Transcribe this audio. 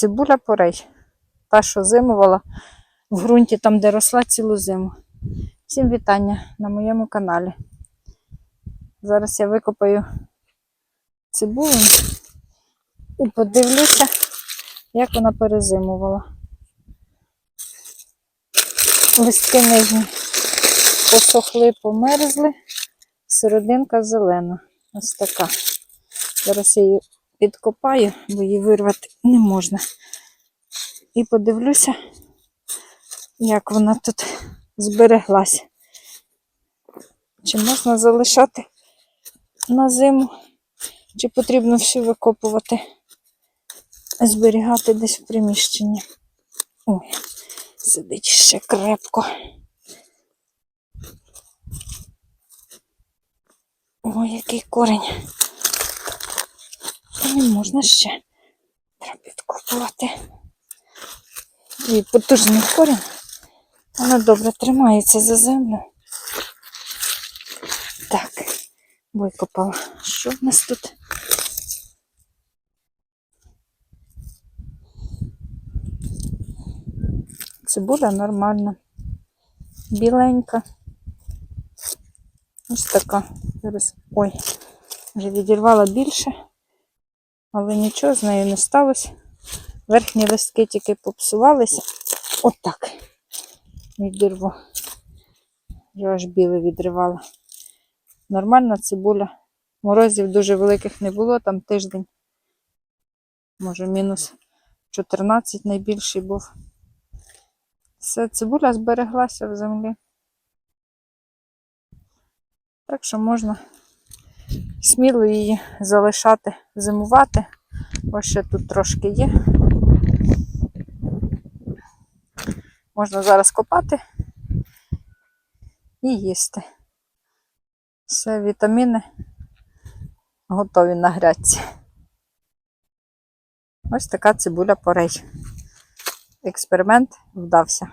Цибуля порей. Та, що зимувала в ґрунті, там, де росла цілу зиму. Всім вітання на моєму каналі. Зараз я викопаю цибулю і подивлюся, як вона перезимувала. Листки нижні посохли, померзли, серединка зелена. Ось така. Зараз я її підкопаю, бо її вирвати не можна. І подивлюся, як вона тут збереглась. Чи можна залишати на зиму, чи потрібно всю викопувати, зберігати десь в приміщенні. Ой, сидить ще крепко. Ой, який корінь. Не можна ще. Підкопувати. І потужний корінь. Вона добре тримається за землю. Так, викопала. Що в нас тут? Цибуля нормальна. Біленька. Ось така. Зараз. Ой, вже відірвала більше, але нічого з нею не сталося. Верхні листки тільки попсувалися. Отак. Відірву. Я аж біле відривала. Нормальна цибуля. Морозів дуже великих не було, там тиждень. Може, мінус 14 найбільший був. Все, цибуля збереглася в землі. Так що можна сміло її залишати, зимувати. Ось ще тут трошки є. Можна зараз копати і їсти. Все, вітаміни готові на грядці. Ось така цибуля порей. Експеримент вдався.